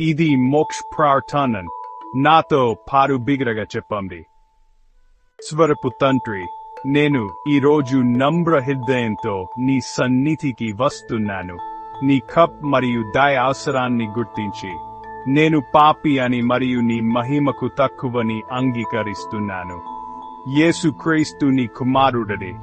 ఇది మోక్ష ప్రార్థనన్. నాతో పారు బిగరగా చెప్పండి. స్వరపు తండ్రి నేను ఈరోజు నమ్ర హృదయంతో నీ సన్నిధికి వస్తున్నాను. నీ కప్ మరియు దయ అవసరాన్ని గుర్తించి నేను పాపి అని మరియు నీ మహిమకు తక్కువని అంగీకరిస్తున్నాను. యేసుక్రీస్తు నీ కుమారుడని.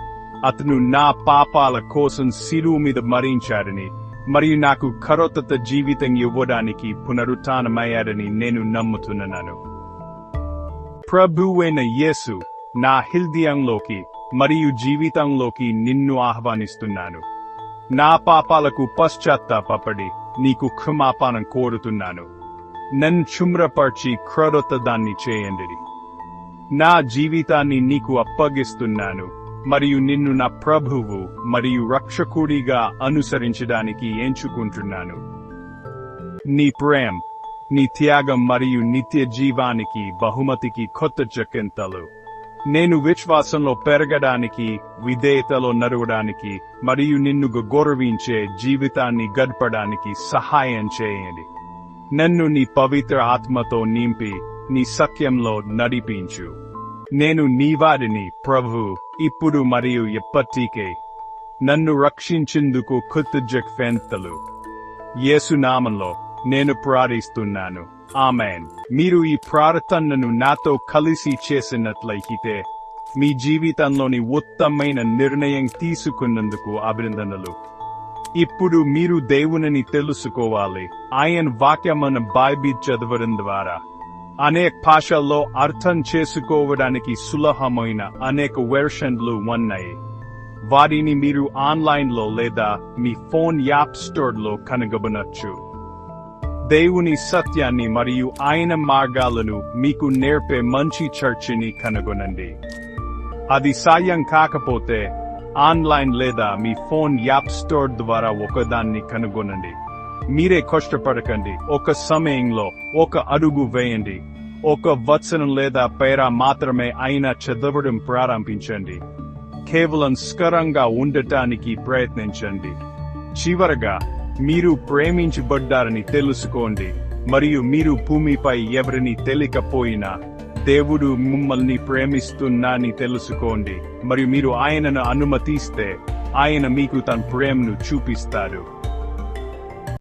అతను నా పాపాల కోసం శిలువు మీద మరించాడని మరియు నాకు కరోతత జీవితం ఇవ్వడానికి పునరుత్నమయ్యాడని నేను నమ్ముతున్నాను. ప్రభువైన యేసు నా హృదయంలోకి మరియు జీవితంలోకి నిన్ను ఆహ్వానిస్తున్నాను. నా పాపాలకు పశ్చాత్తాపడి నీకు క్షమాపణ కోరుతున్నాను. నన్ను చుమ్రపర్చి క్రొరొత్త దాన్ని చేయండి నా జీవితాన్ని నీకు అప్పగిస్తున్నాను. మరియు నిన్ను నా ప్రభువు మరియు రక్షకుడిగా అనుసరించడానికి ఎంచుకుంటున్నాను. నీ ప్రేమ్ నీ త్యాగం మరియు నిత్య జీవానికి బహుమతికి కొత్త చెక్కింతలు నేను విశ్వాసంలో పెరగడానికి విధేయతలో నడవడానికి మరియు నిన్ను గౌరవించే జీవితాన్ని గడపడానికి సహాయం చేయండి. నన్ను నీ పవిత్ర ఆత్మతో నింపి నీ సత్యంలో నడిపించు. నేను నీవాడిని ప్రభు ఇప్పుడు మరియు ఎప్పటికే. నన్ను రక్షించేందుకు కృతజ్ఞతలు యేసునామంలో నేను ప్రార్థిస్తున్నాను. ఆమెన్. మీరు ఈ ప్రార్థనను నాతో కలిసి చేసినట్లయితే మీ జీవితంలోని ఉత్తమమైన నిర్ణయం తీసుకున్నందుకు అభినందనలు. ఇప్పుడు మీరు దేవునిని తెలుసుకోవాలి. ఆయన వాక్యమన బైబిల్ చదవడం ద్వారా. అనేక భాషల్లో అర్థం చేసుకోవడానికి సులభమైన అనేక వెర్షన్లు ఉన్నాయి. వారిని మీరు ఆన్లైన్లో లేదా మీ ఫోన్ యాప్ స్టోర్లో కనుగొనవచ్చు. దేవుని సత్యాన్ని మరియు ఆయన మార్గాలను మీకు నేర్పే మంచి చర్చిని కనుగొనండి. అది సాయం కాకపోతే ఆన్లైన్ లేదా మీ ఫోన్ యాప్ స్టోర్ ద్వారా ఒకదాన్ని కనుగొనండి. మీరే కష్టపడకండి. ఒక సమయంలో ఒక అడుగు వేయండి. ఒక వచనం లేదా పేర మాత్రమే ఆయన చదవడం ప్రారంభించండి. కేవలం స్కరంగా ఉండటానికి ప్రయత్నించండి. చివరగా మీరు ప్రేమించబడ్డారని తెలుసుకోండి. మరియు మీరు భూమిపై ఎవరిని తెలియకపోయినా దేవుడు మిమ్మల్ని ప్రేమిస్తున్నాని తెలుసుకోండి. మరియు మీరు ఆయనను అనుమతిస్తే ఆయన మీకు తన ప్రేమను చూపిస్తాడు.